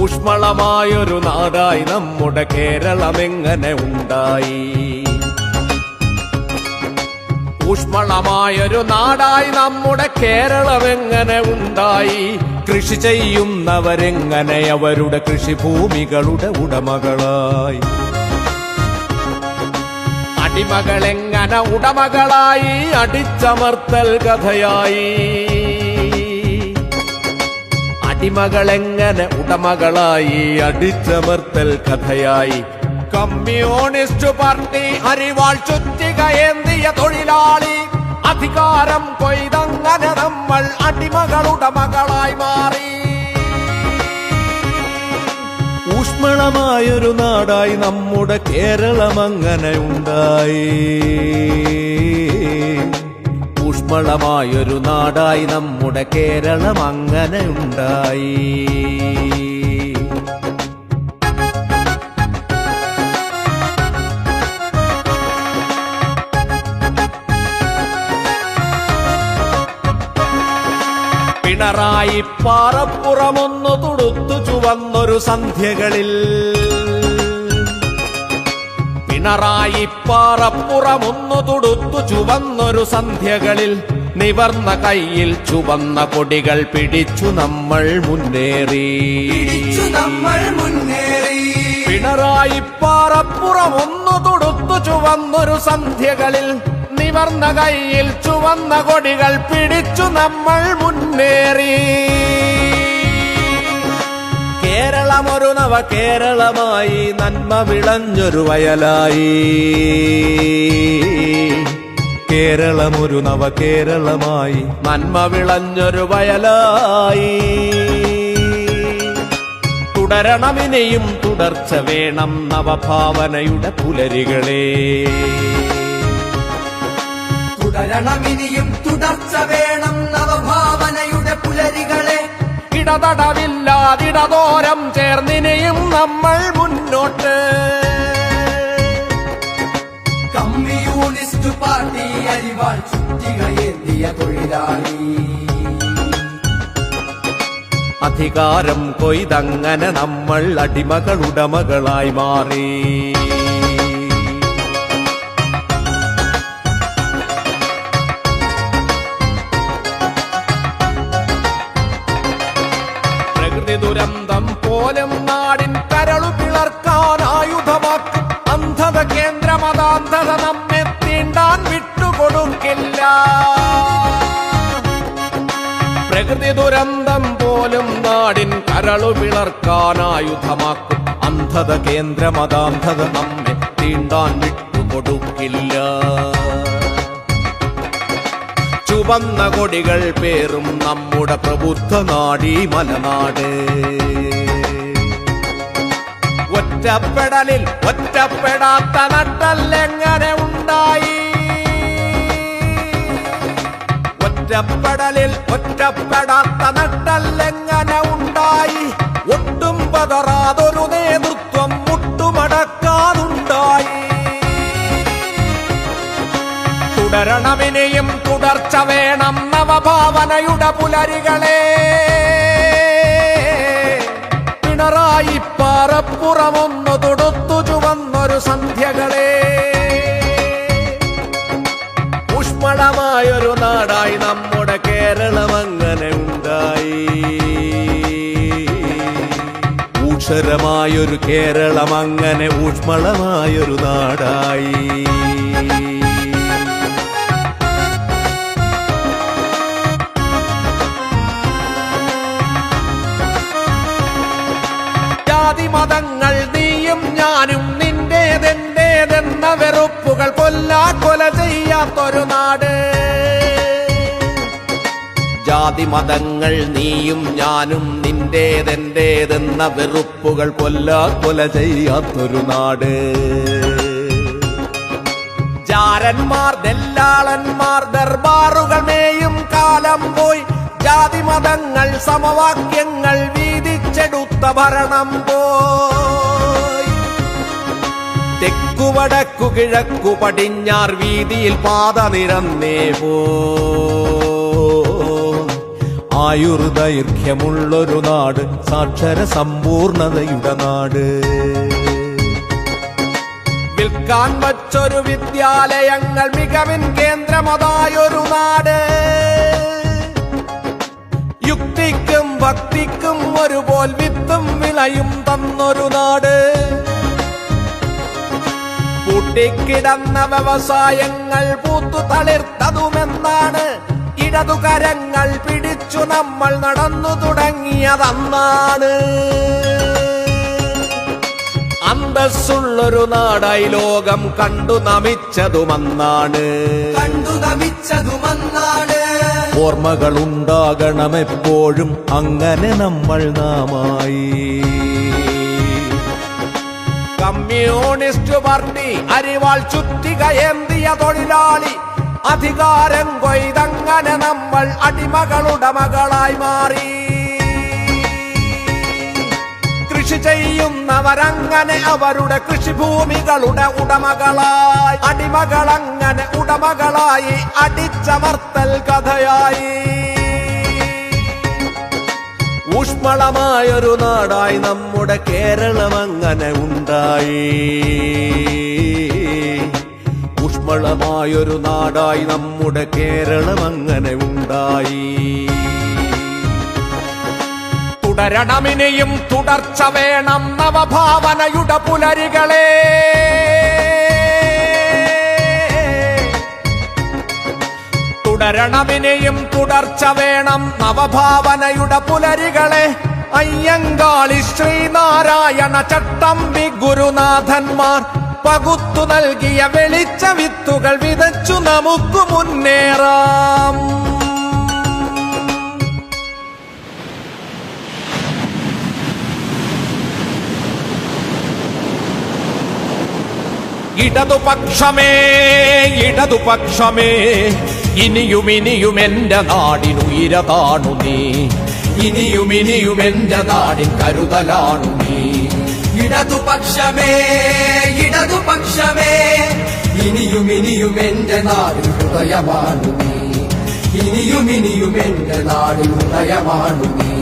ഊഷ്മളമായൊരു നാടായി നമ്മുടെ കേരളം എങ്ങനെ ഉണ്ടായി? ഊഷ്മളമായൊരു നാടായി നമ്മുടെ കേരളം എങ്ങനെ ഉണ്ടായി? കൃഷി ചെയ്യുന്നവരെങ്ങനെ അവരുടെ കൃഷിഭൂമികളുടെ ഉടമകളായി? അടിമകളെങ്ങനെ ഉടമകളായി? അടിച്ചമർത്തൽ കഥയായി. അടിമകളെങ്ങനെ ഉടമകളായി? അടിച്ചമർത്തൽ കഥയായി. കമ്മ്യൂണിസ്റ്റ് പാർട്ടി അരിവാൾ ചുറ്റികയേന്തിയ തൊഴിലാളി. അധികാരം കൊയ്തങ്ങനെ നമ്മൾ അടിമകളുടമകളായി മാറി. ഊഷ്മളമായൊരു നാടായി നമ്മുടെ കേരളം അങ്ങനെ ഉണ്ടായി. ഊഷ്മളമായൊരു നാടായി നമ്മുടെ കേരളം അങ്ങനെ ഉണ്ടായി. പിണറായി പാറപ്പുറമൊന്നു തുടുത്തു ചുവന്നൊരു സന്ധ്യകളിൽ. പിണറായി പാറപ്പുറമൊന്നു തുടുത്തു ചുവന്നൊരു സന്ധ്യകളിൽ നിവർന്ന കയ്യിൽ ചുവന്ന കൊടികൾ പിടിച്ചു നമ്മൾ മുന്നേറി. നമ്മൾ മുന്നേറി. പിണറായി പാറപ്പുറമൊന്നു തുടുത്തു ചുവന്നൊരു സന്ധ്യകളിൽ നിവർന്ന കയ്യിൽ ചുവന്ന കൊടികൾ പിടിച്ചു നമ്മൾ മുന്നേറി. കേരളമൊരു നവ കേരളമായി നന്മ വിളഞ്ഞൊരു വയലായി. കേരളമൊരു നവ കേരളമായി നന്മ വിളഞ്ഞൊരു വയലായി. തുടരണമിനെയും തുടർച്ച വേണം നവഭാവനയുടെ പുലരികളെ. തുടരണമിനിയും തുടർച്ച ഇടതടവില്ലാതിടതോരം ചേർന്നിനെയും നമ്മൾ മുന്നോട്ട്. കമ്മ്യൂണിസ്റ്റ് പാർട്ടി അരിവാൾ ചുറ്റികയെത്തിയ തൊഴിലാളി. അധികാരം കൊയ്തങ്ങനെ നമ്മൾ അടിമകളുടമകളായി മാറി. അന്ധത കേന്ദ്രമതാന്ധത നമ്മെ തീണ്ടാൻ വിട്ടുകൊടുക്കില്ല. പ്രകൃതി ദുരന്തം പോലും നാടിൻ കരളു പിളർക്കാൻ ആയുധമാക്കും അന്ധത കേന്ദ്രമതാന്ധത നമ്മെ തീണ്ടാൻ വിട്ടുകൊടുക്കില്ല. ചുവന്ന കൊടികൾ പേറും നമ്മുടെ പ്രബുദ്ധ നാടീ മലനാട്. ഒറ്റപ്പെടലിൽ ഒറ്റപ്പെടാത്ത നട്ടല്ലെങ്ങനെ ഉണ്ടായി? ഒറ്റപ്പെടലിൽ ഒറ്റപ്പെടാത്ത നട്ടല്ലെങ്ങനെ ഉണ്ടായി? ഒട്ടും പതറാതൊരു നേതൃത്വം മുട്ടുമടക്കാതുണ്ടായി. തുടരണമിനെയും തുടർച്ച വേണം നവഭാവനയുടെ പുലരികളെ. പാറപ്പുറമൊന്നു തൊടുത്തു ചുവന്നൊരു സന്ധ്യകളെ. ഊഷ്മളമായൊരു നാടായി നമ്മുടെ കേരളം അങ്ങനെ ഉണ്ടായി. ഊഷരമായൊരു കേരളം അങ്ങനെ ഊഷ്മളമായൊരു നാടായി. മതങ്ങൾ ചെയ്യാത്തൊരു നാട്. ജാതി മതങ്ങൾ നീയും ഞാനും നിന്റേതെന്റേതെന്ന വെറുപ്പുകൾ കൊല്ല കൊല ചെയ്യാത്തൊരു നാട്. ജാരന്മാർ ദല്ലാളന്മാർ ദർബാറുകൾ മേയും കാലം പോയി. ജാതി മതങ്ങൾ സമവാക്യങ്ങൾ വീതിച്ചെടുത്ത ഭരണം പോയി. തെക്കു കിഴക്കു പടിഞ്ഞാർ വീതിയിൽ പാത നിരന്നേ പോ. നാട് സാക്ഷര സമ്പൂർണതയുടെ നാട്. വിൽക്കാൻ വച്ചൊരു വിദ്യാലയങ്ങൾ മികവിൻ കേന്ദ്രമതായൊരു നാട്. യുക്തിക്കും ഭക്തിക്കും ഒരുപോൽ വിത്തും വിളയും തന്നൊരു നാട്. പൂട്ടിക്കിടന്ന വ്യവസായങ്ങൾ പൂത്തു തളിർത്തതുമെന്നാണ്. ഇടതുകരങ്ങൾ പിടിച്ചു നമ്മൾ നടന്നു തുടങ്ങിയതന്നാണ്. അന്തസ്സുള്ളൊരു നാടായി ലോകം കണ്ടു നമിച്ചതുമന്നാണ്. കണ്ടു നമിച്ചതുമന്നാണ്. ഓർമ്മകളുണ്ടാകണമെപ്പോഴും അങ്ങനെ നമ്മൾ നാമായി. കമ്മ്യൂണിസ്റ്റ് പാർട്ടി അരിവാൾ ചുറ്റികയേന്തിയ തൊഴിലാളി. അധികാരം കൊയ്തങ്ങനെ നമ്മൾ അടിമകളുടെ മകളായി മാറി. കൃഷി ചെയ്യുന്നവരങ്ങനെ അവരുടെ കൃഷിഭൂമികളുടെ ഉടമകളായി. അടിമകളങ്ങനെ ഉടമകളായി അടിച്ചമർത്തൽ കഥയായി. ഊഷ്മളമായൊരു നാടായി നമ്മുടെ കേരളം അങ്ങനെ ഉണ്ടായി. ഊഷ്മളമായൊരു നാടായി നമ്മുടെ കേരളം അങ്ങനെ ഉണ്ടായി. തുടരണമിനെയും തുടർച്ച വേണം നവഭാവനയുടെ പുലരികളെ. തുടരണമിനിയും തുടർച്ച വേണം നവഭാവനയുടെ പുലരികളെ. അയ്യങ്കാളി ശ്രീനാരായണ ചട്ടമ്പി ഗുരുനാഥന്മാർ പകുത്തു നൽകിയ വെളിച്ച വിത്തുകൾ വിതച്ചു നമുക്ക് മുന്നേറാം. ഇടതുപക്ഷമേ ഇടതുപക്ഷമേ ഇനിയും ഇനിയും എന്റെ നാടിനുയരതാണു നീ. ഇനിയും ഇനിയും എന്റെ നാടിൻ കരുതലാണു നീ. ഇടതുപക്ഷമേ ഇടതുപക്ഷമേ ഇനിയും ഇനിയും എന്റെ നാടിൻ ഹൃദയമാണു നീ. ഇനിയും ഇനിയും എന്റെ നാടിൻ ഹൃദയമാണു നീ.